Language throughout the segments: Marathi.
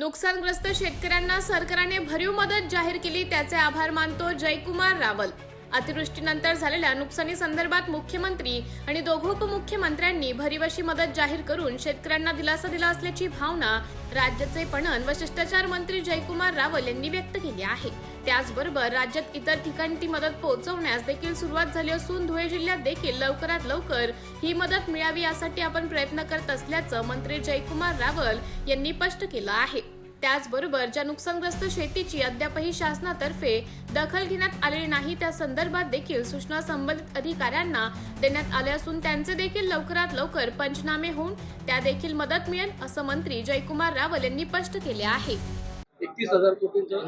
नुकसानग्रस्त शेतकऱ्यांना सरकारने भरीव मदत जाहीर केली त्याचे आभार मानतो जयकुमार रावल. अतिवृष्टीनंतर झालेल्या नुकसानी संदर्भात मुख्यमंत्री आणि दोघं उपमुख्यमंत्र्यांनी भरीवशी मदत जाहीर करून शेतकऱ्यांना दिलासा दिला असल्याची भावना राज्याचे पणन व शिष्टाचार मंत्री जयकुमार रावल यांनी व्यक्त केली आहे. त्याचबरोबर राज्यात इतर ठिकाणी ती मदत पोहोचवण्यास देखील सुरुवात झाली असून धुळे जिल्ह्यात देखील लवकरात लवकर ही मदत मिळावी यासाठी आपण प्रयत्न करत असल्याचं मंत्री जयकुमार रावल यांनी स्पष्ट केलं आहे. त्याचबरोबर ज्या नुकसानग्रस्त शेतीची अद्यापही शासनातर्फे दखल घेण्यात आलेली नाही त्या संदर्भात देखील सूचना संबंधित अधिकाऱ्यांना देण्यात आल्या असून त्यांचे देखील लवकरात लवकर पंचनामे होऊन त्या देखील मदत मिळेल असं मंत्री जयकुमार रावल यांनी स्पष्ट केले आहे. एकतीस हजार कोटींचं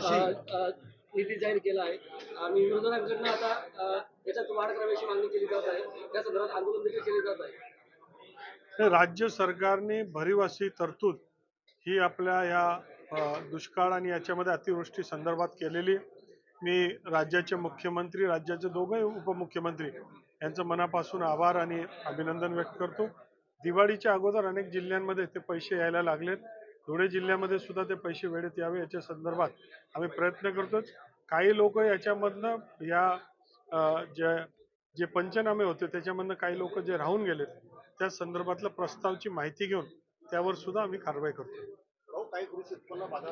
निधी जाहीर केला आहे. आणि विरोधकांकडनं आता याच्यात वाढ करावी मागणी केली जात आहे. त्या संदर्भात आंदोलन देखील केले जात आहे. राज्य सरकारने भरीव अशी तरतूद ही आपल्या या दुष्काळ आणि याच्यामध्ये अतिवृष्टी संदर्भात केलेली मी राज्याचे मुख्यमंत्री राज्याचे दोघंही उपमुख्यमंत्री यांचं मनापासून आभार आणि अभिनंदन व्यक्त करतो. दिवाळीच्या अगोदर अनेक जिल्ह्यांमध्ये ते पैसे यायला लागलेत. धुळे जिल्ह्यामध्ये सुद्धा ते पैसे वेळेत यावे याच्या संदर्भात आम्ही प्रयत्न करतोच. काही लोक याच्यामधनं या जे जे पंचनामे होते त्याच्यामधनं काही लोक जे राहून गेलेत त्या संदर्भातल्या प्रस्तावची माहिती घेऊन त्यावर सुद्धा आम्ही कारवाई करतो. তাই 不能把他